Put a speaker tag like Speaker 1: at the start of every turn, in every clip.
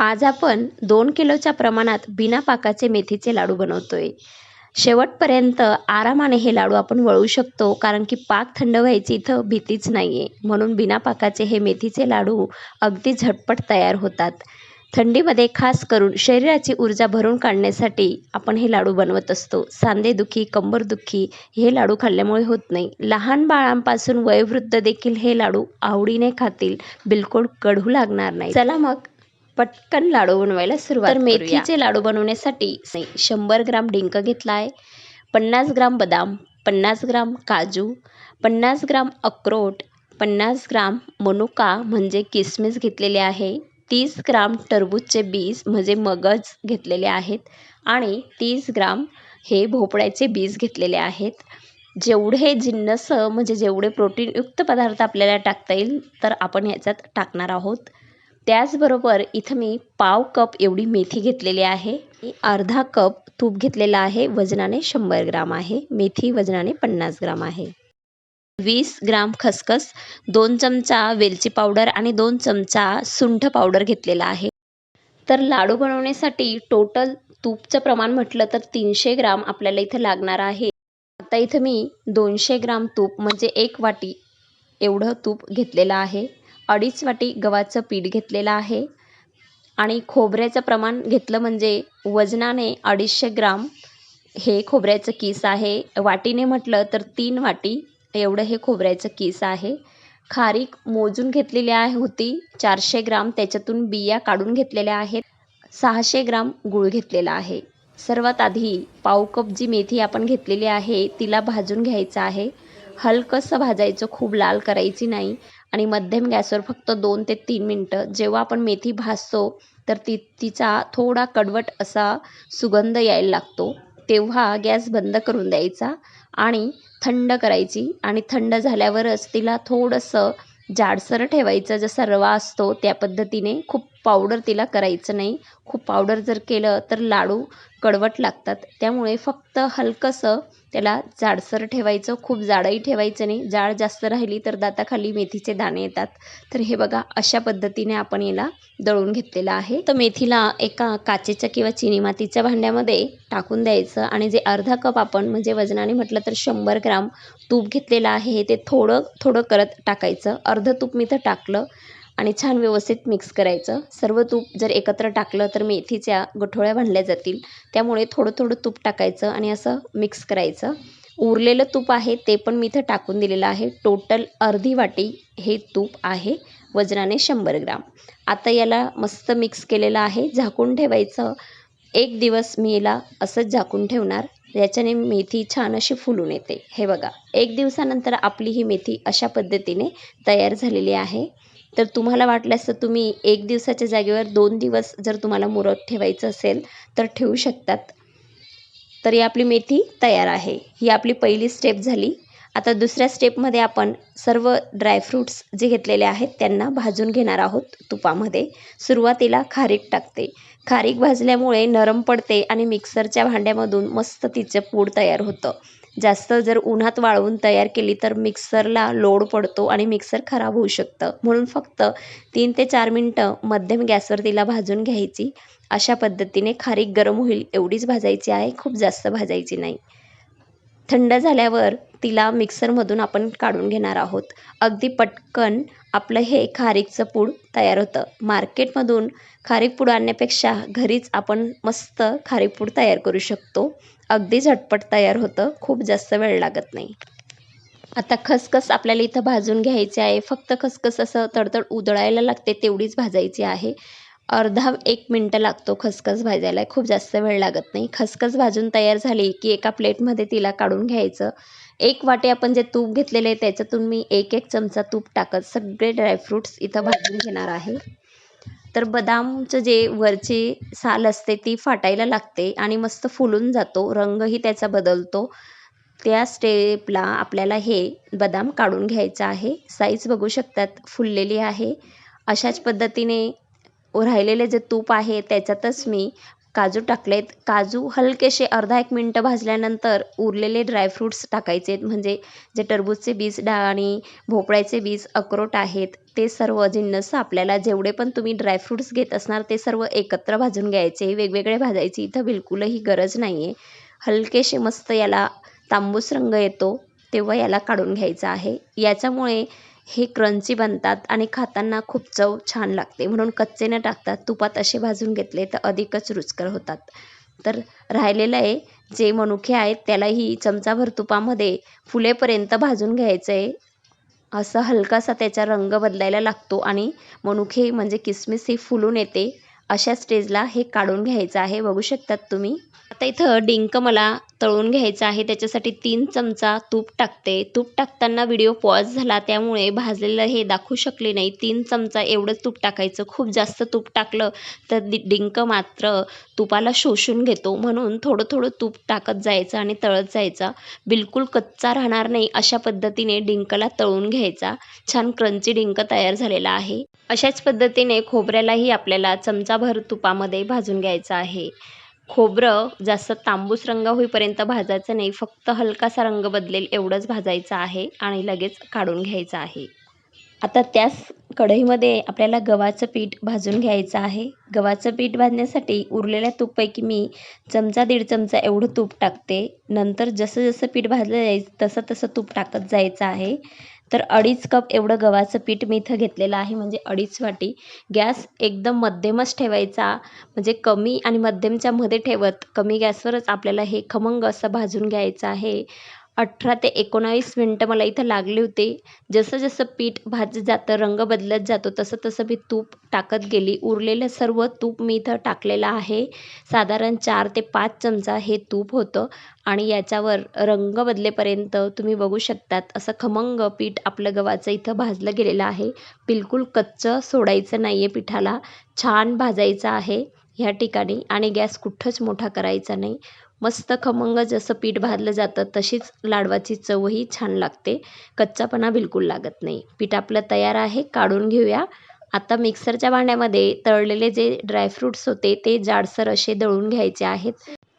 Speaker 1: आज आपण दोन किलोच्या प्रमाणात बिना पाकाचे मेथीचे लाडू बनवतोय. शेवटपर्यंत आरामाने हे लाडू आपण वळू शकतो कारण की पाक थंड व्हायची इथं भीतीच नाही आहे म्हणून बिना पाकाचे हे मेथीचे लाडू अगदी झटपट तयार होतात. थंडीमध्ये खास करून शरीराची ऊर्जा भरून काढण्यासाठी आपण हे लाडू बनवत असतो. सांधेदुखी कंबरदुखी हे लाडू खाल्ल्यामुळे होत नाही. लहान बाळांपासून वयोवृद्ध देखील हे लाडू आवडीने खातील बिलकुल कडू लागणार नाही. चला मग पटकन लाडू बनवायला सुरुवात तर मेथीचे लाडू बनवण्यासाठी शंभर ग्राम डिंक घेतला आहे पन्नास ग्राम बदाम पन्नास ग्राम काजू पन्नास ग्राम अक्रोट पन्नास ग्राम मनुका म्हणजे किसमिस घेतलेले आहे तीस ग्राम टरबूजचे बीज म्हणजे मगज घेतलेले आहेत आणि तीस ग्राम हे भोपळ्याचे बीज घेतलेले आहेत. जेवढे जिन्नस म्हणजे जेवढे प्रोटीनयुक्त पदार्थ आपल्याला टाकता येईल तर आपण ह्याच्यात टाकणार आहोत. त्याचबरोबर इथं मी पाव कप एवढी मेथी घेतलेली आहे. अर्धा कप तूप घेतलेला आहे. वजनाने शंभर ग्राम आहे. मेथी वजनाने पन्नास ग्राम आहे. वीस ग्राम खसखस दोन चमचा वेलची पावडर आणि दोन चमचा सुंठ पावडर घेतलेला आहे. तर लाडू बनवण्यासाठी टोटल तूपचं प्रमाण म्हटलं तर तीनशे ग्राम आपल्याला इथं लागणार आहे. आता इथं मी दोनशे ग्राम तूप म्हणजे एक वाटी एवढं तूप घेतलेलं आहे. अडीच वाटी गव्हाचं पीठ घेतलेलं आहे. आणि खोबऱ्याचं प्रमाण घेतलं म्हणजे वजनाने अडीचशे ग्राम हे खोबऱ्याचं किस आहे. वाटीने म्हटलं तर तीन वाटी एवढं हे खोबऱ्याचं किस आहे. खारीक मोजून घेतलेली आहे होती. चारशे ग्राम त्याच्यातून बिया काढून घेतलेल्या आहेत. सहाशे ग्राम गूळ घेतलेला आहे. सर्वात आधी पाव कप जी मेथी आपण घेतलेली आहे तिला भाजून घ्यायचं आहे. हलकंसं भाजायचं खूप लाल करायची नाही. आणि मध्यम गॅसवर फक्त दोन ते तीन मिनटं. जेव्हा आपण मेथी भाजतो तर ती तिचा थोडा कडवट असा सुगंध यायला लागतो. तेव्हा गॅस बंद करून द्यायचा आणि थंड करायची. आणि थंड झाल्यावरच तिला थोडंसं जाडसर ठेवायचं. जसा रवा असतो त्या पद्धतीने. खूप पावडर तिला करायचं नाही. खूप पावडर जर केलं तर लाडू कडवट लागतात. त्यामुळे फक्त हलकंसं त्याला जाडसर ठेवायचं खूप जाडही ठेवायचं नाही. जाड जास्त राहिली तर दाताखाली मेथीचे दाणे येतात. तर हे बघा अशा पद्धतीने आपण याला दळून घेतलेलं आहे. तर मेथीला एका काचेच्या किंवा चिनी मातीच्या भांड्यामध्ये टाकून द्यायचं आणि जे अर्धा कप आपण म्हणजे वजनाने म्हटलं तर शंभर ग्राम तूप घेतलेलं आहे ते थोडं थोडं करत टाकायचं. अर्ध तूप मी तर टाकलं. आणि छान व्यवस्थित मिक्स करायचं. सर्व तूप जर एकत्र टाकलं तर मेथीच्या गठोळ्या बांधल्या जातील. त्यामुळे थोडं थोडं तूप टाकायचं आणि असं मिक्स करायचं. उरलेलं तूप आहे ते पण मी इथं टाकून दिलेलं आहे. टोटल अर्धी वाटी हे तूप आहे. वजनाने शंभर ग्राम. आता याला मस्त मिक्स केलेलं आहे. झाकून ठेवायचं. एक दिवस मी याला असंच झाकून ठेवणार. याच्याने मेथी छान अशी फुलून येते. हे बघा. एक दिवसानंतर आपली ही मेथी अशा पद्धतीने तयार झालेली आहे. तर तुम्हाला वाटल्यास तर तुम्ही एक दिवसाच्या जागेवर दोन दिवस जर तुम्हाला मुरत ठेवायचं असेल तर ठेवू शकतात. तर ही आपली मेथी तयार आहे. ही आपली पहिली स्टेप झाली. आता दुसऱ्या स्टेपमध्ये आपण सर्व ड्रायफ्रूट्स जे घेतलेले आहेत त्यांना भाजून घेणार आहोत तुपामध्ये. सुरुवातीला खारीक टाकते. खारीक भाजल्यामुळे नरम पडते आणि मिक्सरच्या भांड्यामधून मस्त तिचं पूड तयार होतं. जास्त जर उन्हात वाळवून तयार केली तर मिक्सरला लोड पडतो आणि मिक्सर खराब होऊ शकतं. म्हणून फक्त तीन ते चार मिनटं मध्यम गॅसवर तिला भाजून घ्यायची. अशा पद्धतीने खारीक गरम होईल एवढीच भाजायची आहे खूप जास्त भाजायची नाही. थंड झाल्यावर तिला मिक्सरमधून आपण काढून घेणार आहोत. अगदी पटकन आपलं हे खारीकचं पूड तयार होतं. मार्केटमधून खारीक पूड आणण्यापेक्षा घरीच आपण मस्त खारीक पूड तयार करू शकतो. अगदी झटपट तयार होतं. खूप जास्त वेळ लागत नाही. आता खसखस आपल्याला इथं भाजून घ्यायची आहे. फक्त खसखस असं तडतड उदळायला लागते तेवढीच भाजायची आहे. अर्धा एक मिनटं लागतो खसखस भाजायला. खूप जास्त वेळ लागत नाही. खसखस भाजून तयार झाली की एका प्लेटमध्ये तिला काढून घ्यायचं. एक वाटी आपण जे तूप घेतलेले आहे त्याच्यातून मी एक एक चमचा तूप टाकत सगळे ड्रायफ्रूट्स इथं भाजून घेणार आहे. तर बदामचं जे वरची साल असते ती फाटायला लागते आणि मस्त फुलून जातो. रंगही त्याचा बदलतो. त्या स्टेपला आपल्याला हे बदाम काढून घ्यायचं आहे. साईज बघू शकतात फुललेली आहे. अशाच पद्धतीने राहिलेले जे तूप आहे त्याच्यातच मी काजू टाकलेत. काजू हलकेसे अर्धा एक मिनटं भाजल्यानंतर उरलेले ड्रायफ्रूट्स टाकायचे आहेत म्हणजे जे टरबूजचे बीज डा आणि भोपळ्याचे बीज अक्रोट आहेत ते सर्व जिन्नस आपल्याला जेवढे पण तुम्ही ड्रायफ्रूट्स घेत असणार ते सर्व एकत्र भाजून घ्यायचे. वेगवेगळे भाजायचे इथं बिलकुलही गरज नाही आहे हलकेसे मस्त याला तांबूस रंग येतो तेव्हा याला काढून घ्यायचा आहे. याच्यामुळे हे क्रंची बनतात आणि खाताना खूप चव छान लागते. म्हणून कच्चे न टाकतात तुपात असे भाजून घेतले तर अधिकच रुचकर होतात. तर राहिलेलं आहे जे मनुखे आहेत त्यालाही चमचाभर तुपामध्ये फुलेपर्यंत भाजून घ्यायचं आहे असं हलकासा त्याचा रंग बदलायला लागतो आणि मनुखे म्हणजे किसमिस ही फुलून येते. अशा स्टेजला हे काढून घ्यायचं आहे. बघू शकतात तुम्ही. आता इथं डिंक मला तळून घ्यायचं आहे. त्याच्यासाठी तीन चमचा तूप टाकते. तूप टाकताना व्हिडिओ पॉज झाला त्यामुळे भाजलेलं हे दाखवू शकले नाही. तीन चमचा एवढंच तूप टाकायचं. खूप जास्त तूप टाकलं तर डिंक मात्र तुपाला शोषून घेतो. म्हणून थोडं थोडं तूप टाकत जायचं आणि तळत जायचा. बिलकुल कच्चा राहणार नाही अशा पद्धतीने डिंकला तळून घ्यायचा. छान क्रंची डिंक तयार झालेला आहे. अशाच पद्धतीने खोबऱ्यालाही आपल्याला चमचाभर तुपामध्ये भाजून घ्यायचं आहे. खोबरं जास्त तांबूस रंग होईपर्यंत भाजायचं नाही. फक्त हलकासा रंग बदलेल एवढंच भाजायचं आहे आणि लगेच काढून घ्यायचं आहे. आता त्याच कढईमध्ये आपल्याला गव्हाचं पीठ भाजून घ्यायचं आहे. गव्हाचं पीठ भाजण्यासाठी उरलेल्या तूपपैकी मी चमचा दीड चमचा एवढं तूप टाकते. नंतर जसं जसं पीठ भाजलं जायचं तसं तसं तूप टाकत जायचं आहे. तर अडीच कप एवढं गव्हाचं पीठ मी इथं घेतलेलं आहे. म्हणजे अडीच वाटी. गॅस एकदम मध्यमच ठेवायचा. म्हणजे कमी आणि मध्यमच्या मध्ये ठेवत. कमी गॅसवरच आपल्याला हे खमंग असं भाजून घ्यायचं आहे. अठरा ते एकोणावीस मिनटं मला इथं लागले होते. जसं जसं पीठ भाजत जातं रंग बदलत जातो तसं तसं मी तूप टाकत गेली. उरलेलं सर्व तूप मी इथं टाकलेलं आहे. साधारण चार ते पाच चमचा हे तूप होतं आणि याच्यावर रंग बदलेपर्यंत तुम्ही बघू शकतात. असं खमंग पीठ आपलं गव्हाचं इथं भाजलं गेलेलं आहे. बिलकुल कच्चं सोडायचं नाही आहे पिठाला. छान भाजायचं आहे ह्या ठिकाणी आणि गॅस कुठंच मोठा करायचा नाही. मस्त खमंग जसं पीठ भाजलं जातं तशीच लाडवाची चवही छान लागते. कच्चापणा बिलकुल लागत नाही. पीठ आपलं तयार आहे काढून घेऊया. आता मिक्सरच्या भांड्यामध्ये तळलेले जे ड्रायफ्रूट्स होते ते जाडसर असे दळून घ्यायचे आहेत.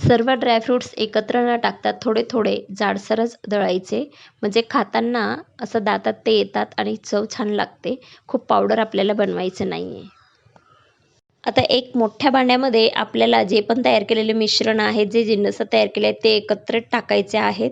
Speaker 1: सर्व ड्रायफ्रूट्स एकत्र न टाकता थोडे थोडे जाडसरच दळायचे. म्हणजे खाताना असं दातात ते येतात आणि चव छान लागते. खूप पावडर आपल्याला बनवायचं नाही आहे आता एक मोठ्या भांड्यामध्ये आपल्याला जे पण तयार केलेले मिश्रण आहे जे जिन्नस तयार केले आहेत ते एकत्र टाकायचे आहेत.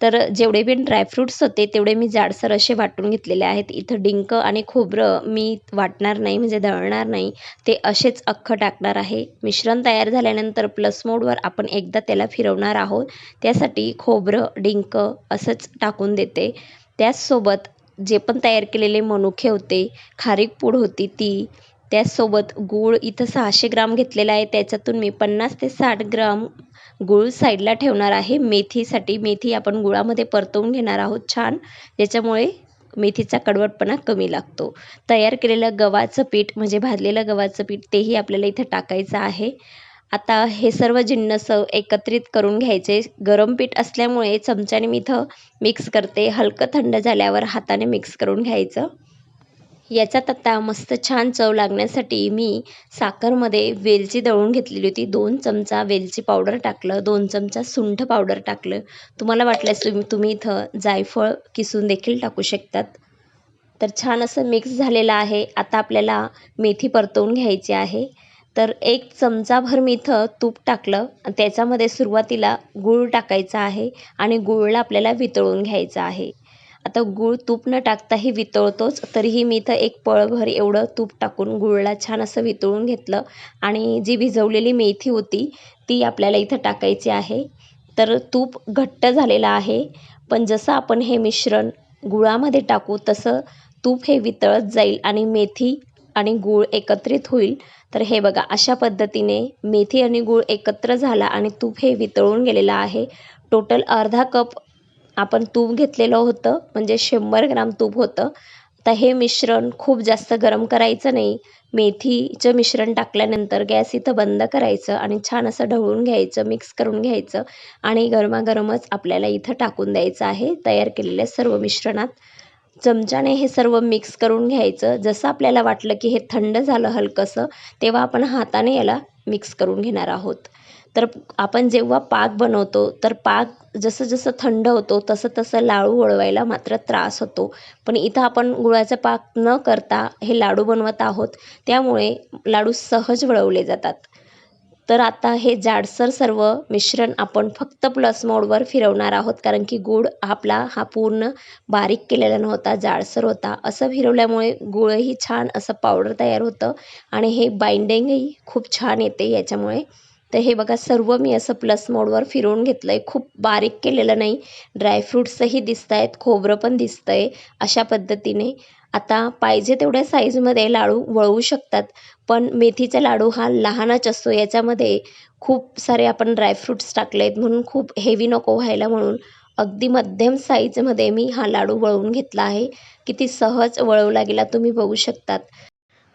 Speaker 1: तर जेवढे पण ड्रायफ्रूट्स होते तेवढे मी जाडसर असे वाटून घेतलेले आहेत. इथं डिंक आणि खोबरं मी वाटणार नाही म्हणजे दळणार नाही. ते असेच अख्खं टाकणार आहे. मिश्रण तयार झाल्यानंतर प्लस मोडवर आपण एकदा त्याला फिरवणार आहोत. त्यासाठी खोबरं डिंक असंच टाकून देते. त्याचसोबत जे पण तयार केलेले मनुखे होते खारीक पूड होती ती त्याचसोबत गूळ इथं सहाशे ग्राम घेतलेला आहे. त्याच्यातून मी पन्नास ते साठ ग्राम गूळ साईडला ठेवणार आहे. मेथीसाठी मेथी आपण गुळामध्ये परतवून घेणार आहोत छान. ज्याच्यामुळे मेथीचा कडवटपणा कमी लागतो. तयार केलेलं गव्हाचं पीठ म्हणजे भाजलेलं गव्हाचं पीठ तेही आपल्याला इथं टाकायचं आहे. आता हे सर्व जिन्नस एकत्रित करून घ्यायचे. गरम पीठ असल्यामुळे चमच्याने मी इथं मिक्स करते. हलकं थंड झाल्यावर हाताने मिक्स करून घ्यायचं. याचा तत्ता मस्त छान चव लागण्यासाठी मी साखरमध्ये वेलची दळून घेतलेली होती. दोन चमचा वेलची पावडर टाकलं दोन चमचा सुंठ पावडर टाकलं. तुम्हाला वाटल्यास तुम्ही तुम्ही इथं जायफळ किसून देखील टाकू शकतात. तर छान असं मिक्स झालेलं आहे. आता आपल्याला मेथी परतवून घ्यायची आहे. तर एक चमचाभर मी इथं तूप टाकलं. त्याच्यामध्ये सुरुवातीला गूळ टाकायचा आहे आणि गुळला आपल्याला वितळून घ्यायचं आहे. आता गूळ तूप न टाकताही वितळतोच तरीही मी इथं एक पळभर एवढं तूप टाकून गुळला छान असं वितळून घेतलं. आणि जी भिजवलेली मेथी होती ती आपल्याला इथं टाकायची आहे. तर तूप घट्ट झालेलं आहे पण जसं आपण हे मिश्रण गुळामध्ये टाकू तसं तूप हे वितळत जाईल आणि मेथी आणि गूळ एकत्रित होईल. तर हे बघा अशा पद्धतीने मेथी आणि गूळ एकत्र झाला आणि तूप हे वितळून गेलेलं आहे. टोटल अर्धा कप आपण तूप घेतलेलं होतं म्हणजे शंभर ग्राम तूप होतं. आता हे मिश्रण खूप जास्त गरम करायचं नाही. मेथीचं मिश्रण टाकल्यानंतर गॅस इथं बंद करायचं आणि छान असं ढवळून घ्यायचं मिक्स करून घ्यायचं आणि गरमागरमच आपल्याला इथं टाकून द्यायचं आहे तयार केलेल्या सर्व मिश्रणात. चमच्याने हे सर्व मिक्स करून घ्यायचं. जसं आपल्याला वाटलं की हे थंड झालं हलकंसं तेव्हा आपण हाताने याला मिक्स करून घेणार आहोत. तर आपण जेव्हा पाक बनवतो तर पाक जसं जसं थंड होतो तसं तसं लाडू वळवायला मात्र त्रास होतो. पण इथं आपण गुळाचा पाक न करता हे लाडू बनवत आहोत. त्यामुळे लाडू सहज वळवले जातात. तर आता हे जाडसर सर्व मिश्रण आपण फक्त प्लस मोडवर फिरवणार आहोत कारण की गूळ आपला हा पूर्ण बारीक केलेला नव्हता जाडसर होता. असं फिरवल्यामुळे गुळही छान असं पावडर तयार होतं आणि हे बाइंडिंगही खूप छान येते याच्यामुळे. तर हे बघा सर्व मी असं प्लस मोडवर फिरवून घेतलं आहे खूप बारीक केलेलं नाही. ड्रायफ्रूट्सही दिसत आहेत खोबरं पण दिसतं आहे अशा पद्धतीने. आता पाहिजे तेवढ्या साईजमध्ये लाडू वळवू शकतात पण मेथीचा लाडू हा लहानच असतो. याच्यामध्ये खूप सारे आपण ड्रायफ्रूट्स टाकले आहेत म्हणून खूप हेवी नको व्हायला म्हणून. अगदी मध्यम साईजमध्ये मी हा लाडू वळवून घेतला आहे. किती सहज वळवला गेला तुम्ही बघू शकतात.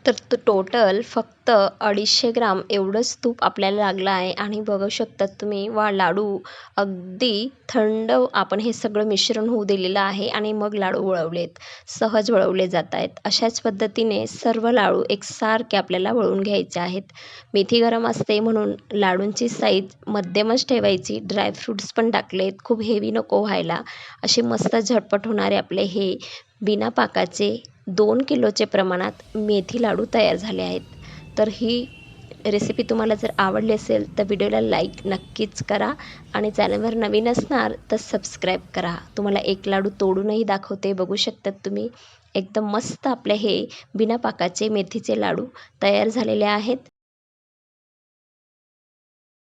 Speaker 1: तर तो टोटल फक्त अडीचशे ग्राम एवढंच तूप आपल्याला लागलं आहे. आणि बघू शकतात तुम्ही वा लाडू अगदी थंड आपण हे सगळं मिश्रण होऊ दिलेलं आहे आणि मग लाडू वळवलेत सहज वळवले जात आहेत. अशाच पद्धतीने सर्व लाडू एकसारखे आपल्याला वळवून घ्यायचे आहेत. मेथी गरम असते म्हणून लाडूंची साईज मध्यमच ठेवायची. ड्रायफ्रूट्स पण टाकलेत खूप हेवी नको व्हायला. असे मस्त झटपट होणारे आपले हे बिना पाकाचे दोन किलोचे प्रमाणात मेथी लाडू तयार झाले आहेत. तर ही रेसिपी तुम्हाला जर आवडली असेल तर व्हिडिओला लाईक नक्कीच करा आणि चॅनलवर नवीन असणार तर सबस्क्राईब करा. तुम्हाला एक लाडू तोडूनही दाखवते बघू शकतात तुम्ही. एकदम मस्त आपले हे बिना पाकाचे मेथीचे लाडू तयार झालेले आहेत.